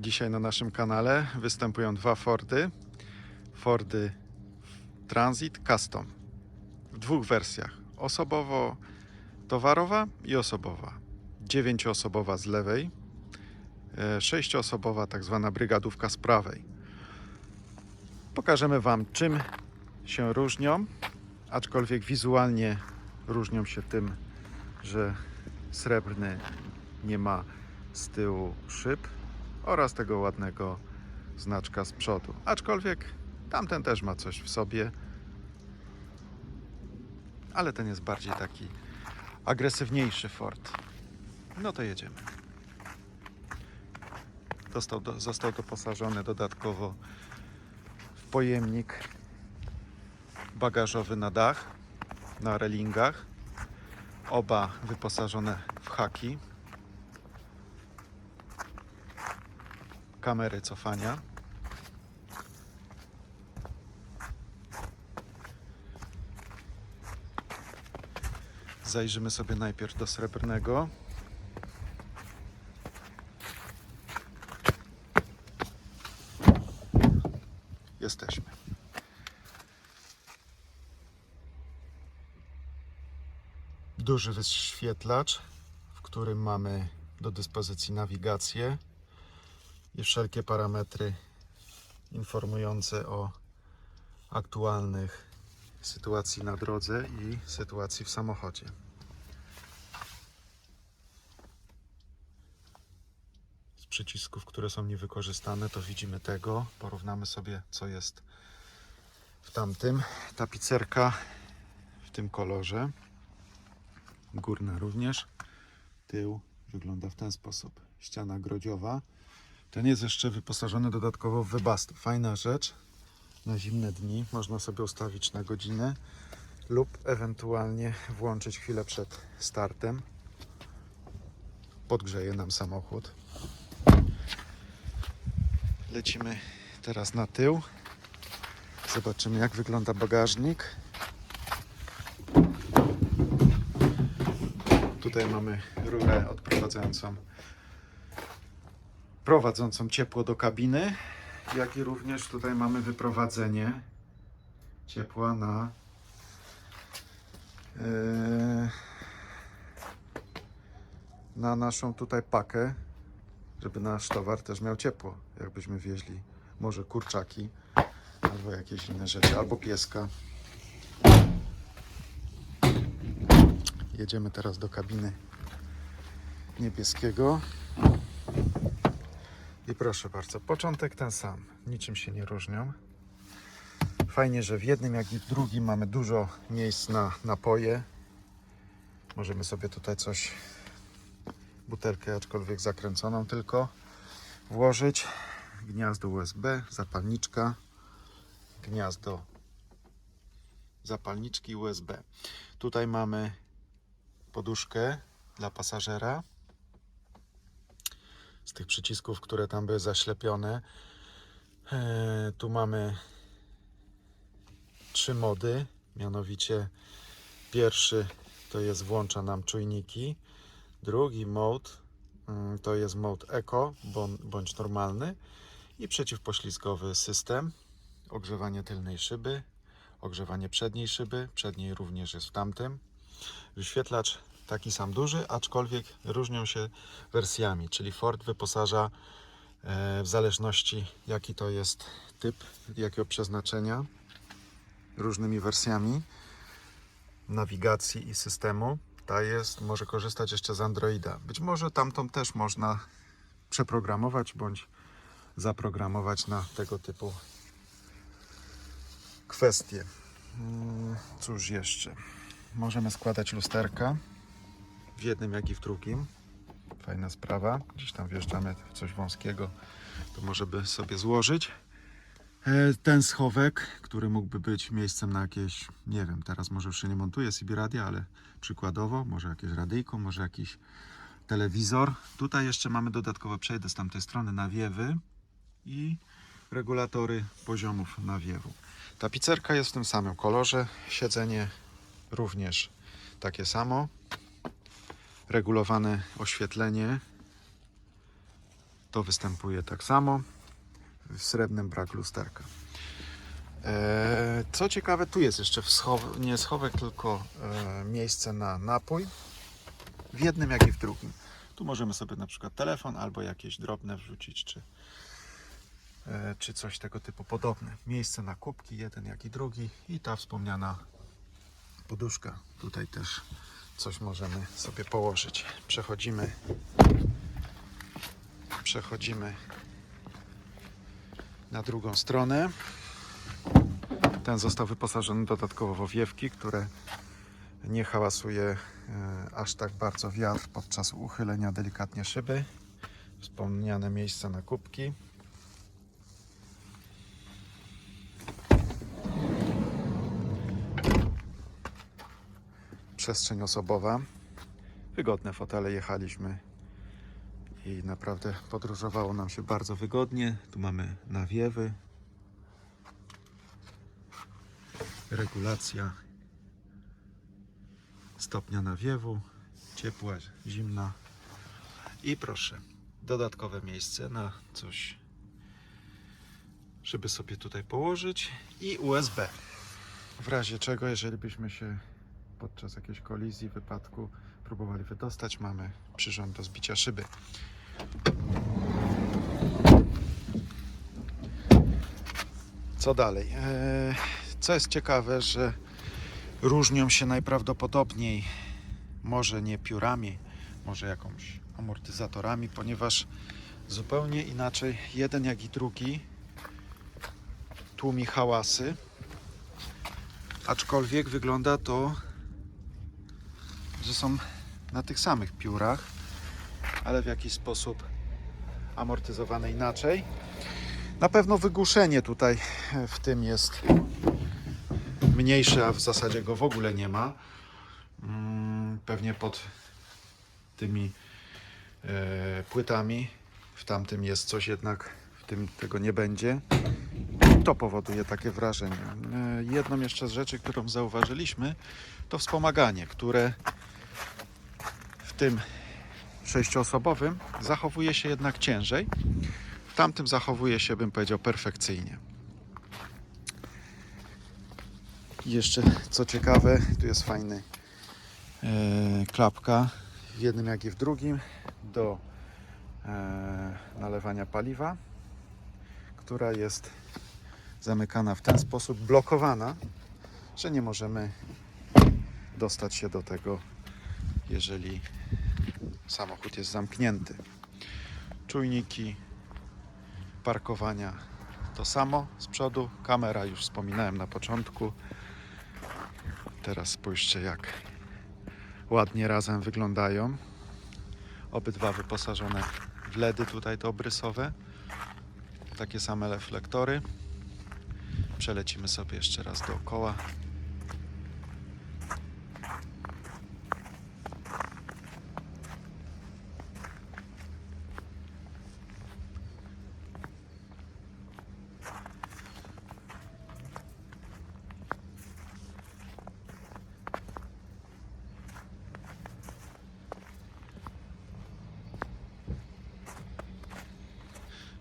Dzisiaj na naszym kanale występują dwa Fordy. Fordy Transit Custom w dwóch wersjach. Osobowo-towarowa i osobowa. Dziewięcioosobowa z lewej, e, sześcioosobowa tak zwana brygadówka z prawej. Pokażemy Wam czym się różnią, aczkolwiek wizualnie różnią się tym, że srebrny nie ma z tyłu szyb oraz tego ładnego znaczka z przodu. Aczkolwiek tamten też ma coś w sobie, ale ten jest bardziej taki agresywniejszy Ford. No to jedziemy. Dostał do, został doposażony dodatkowo w pojemnik bagażowy na dach, na relingach. Oba wyposażone w haki. Kamery cofania. Zajrzymy sobie najpierw do srebrnego. Jesteśmy. Duży wyświetlacz, w którym mamy do dyspozycji nawigację i wszelkie parametry informujące o aktualnych sytuacji na drodze i sytuacji w samochodzie. Z przycisków, które są niewykorzystane, to widzimy tego. Porównamy sobie, co jest w tamtym. Tapicerka w tym kolorze. Górna również. Tył wygląda w ten sposób. Ściana grodziowa. Ten jest jeszcze wyposażony dodatkowo w wybast. Fajna rzecz. Na zimne dni można sobie ustawić na godzinę lub ewentualnie włączyć chwilę przed startem. Podgrzeje nam samochód. Lecimy teraz na tył. Zobaczymy jak wygląda bagażnik. Tutaj mamy rurę odprowadzającą prowadzącą ciepło do kabiny, jak i również tutaj mamy wyprowadzenie ciepła na e, na naszą tutaj pakę, żeby nasz towar też miał ciepło, jakbyśmy wieźli może kurczaki albo jakieś inne rzeczy, albo pieska. Jedziemy teraz do kabiny niebieskiego. I proszę bardzo, początek ten sam, niczym się nie różnią. Fajnie, że w jednym jak i w drugim mamy dużo miejsc na napoje. Możemy sobie tutaj coś, butelkę aczkolwiek zakręconą tylko, włożyć. Gniazdo USB, zapalniczka, gniazdo zapalniczki USB. Tutaj mamy poduszkę dla pasażera z tych przycisków, które tam były zaślepione. E, tu mamy trzy mody, mianowicie pierwszy to jest włącza nam czujniki, drugi mod mm, to jest mod Eco bądź normalny i przeciwpoślizgowy system, ogrzewanie tylnej szyby, ogrzewanie przedniej szyby, przedniej również jest w tamtym. Wyświetlacz taki sam duży, aczkolwiek różnią się wersjami, czyli Ford wyposaża e, w zależności jaki to jest typ, jakiego przeznaczenia, różnymi wersjami nawigacji i systemu. Ta jest, może korzystać jeszcze z Androida. Być może tamtą też można przeprogramować bądź zaprogramować na tego typu kwestie. Mm, Cóż jeszcze? Możemy składać lusterka w jednym, jak i w drugim. Fajna sprawa. Gdzieś tam wjeżdżamy w coś wąskiego, to może by sobie złożyć. E, Ten schowek, który mógłby być miejscem na jakieś, nie wiem, teraz może już się nie montuje CB radia, ale przykładowo, może jakieś radyjko, może jakiś telewizor. Tutaj jeszcze mamy dodatkowo, przejdę z tamtej strony, nawiewy i regulatory poziomów nawiewu. Tapicerka jest w tym samym kolorze, siedzenie również takie samo. Regulowane oświetlenie To występuje tak samo. W srebrnym brak lusterka. E, Co ciekawe, tu jest jeszcze schow, nie schowek, tylko e, miejsce na napój. W jednym, jak i w drugim. Tu możemy sobie na przykład telefon albo jakieś drobne wrzucić, czy, e, czy coś tego typu podobne. Miejsce na kubki, jeden jak i drugi. I ta wspomniana poduszka. Tutaj też coś możemy sobie położyć. Przechodzimy. Przechodzimy na drugą stronę. Ten został wyposażony dodatkowo w owiewki, które nie hałasuje e, aż tak bardzo wiatr podczas uchylenia delikatnie szyby. Wspomniane miejsce na kubki. Przestrzeń osobowa. Wygodne fotele jechaliśmy i naprawdę podróżowało nam się bardzo wygodnie. Tu mamy nawiewy, regulacja stopnia nawiewu, ciepła, zimna i proszę, dodatkowe miejsce na coś, żeby sobie tutaj położyć i USB. W razie czego, jeżeli byśmy się podczas jakiejś kolizji, wypadku próbowali wydostać, mamy przyrząd do zbicia szyby. Co dalej? Eee, Co jest ciekawe, że różnią się najprawdopodobniej może nie piórami, może jakąś amortyzatorami, ponieważ zupełnie inaczej jeden jak i drugi tłumi hałasy. Aczkolwiek wygląda to, że są na tych samych piórach, ale w jakiś sposób amortyzowane inaczej. Na pewno wygłuszenie tutaj w tym jest mniejsze, a w zasadzie go w ogóle nie ma. Mm, Pewnie pod tymi e, płytami w tamtym jest coś, jednak w tym tego nie będzie. To powoduje takie wrażenie. E, Jedną jeszcze z rzeczy, którą zauważyliśmy, to wspomaganie, które tym sześcioosobowym zachowuje się jednak ciężej. W tamtym zachowuje się, bym powiedział, perfekcyjnie. I jeszcze co ciekawe, tu jest fajny e, klapka w jednym jak i w drugim do e, nalewania paliwa, która jest zamykana w ten sposób, blokowana, że nie możemy dostać się do tego, jeżeli samochód jest zamknięty. Czujniki parkowania to samo z przodu. Kamera już wspominałem na początku. Teraz spójrzcie jak ładnie razem wyglądają. Obydwa wyposażone w LEDy tutaj to obrysowe. Takie same reflektory. Przelecimy sobie jeszcze raz dookoła.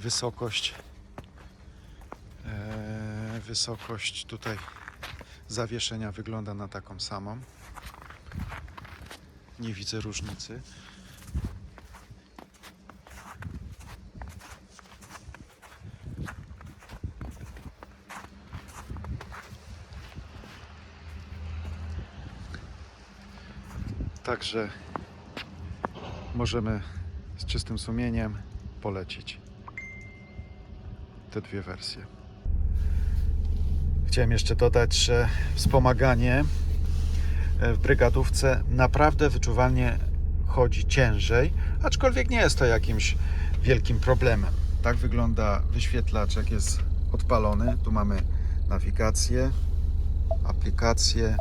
Wysokość e, wysokość tutaj zawieszenia wygląda na taką samą. Nie widzę różnicy. Także możemy z czystym sumieniem polecić te dwie wersje. Chciałem jeszcze dodać, że wspomaganie e, w brygadówce naprawdę wyczuwalnie chodzi ciężej, aczkolwiek nie jest to jakimś wielkim problemem. Tak wygląda wyświetlacz, jak jest odpalony. Tu mamy nawigację, aplikacje,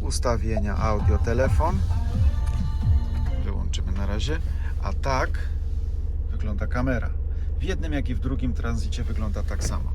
ustawienia, audio, telefon. Wyłączymy na razie. A tak wygląda kamera. W jednym, jak i w drugim tranzycie wygląda tak samo.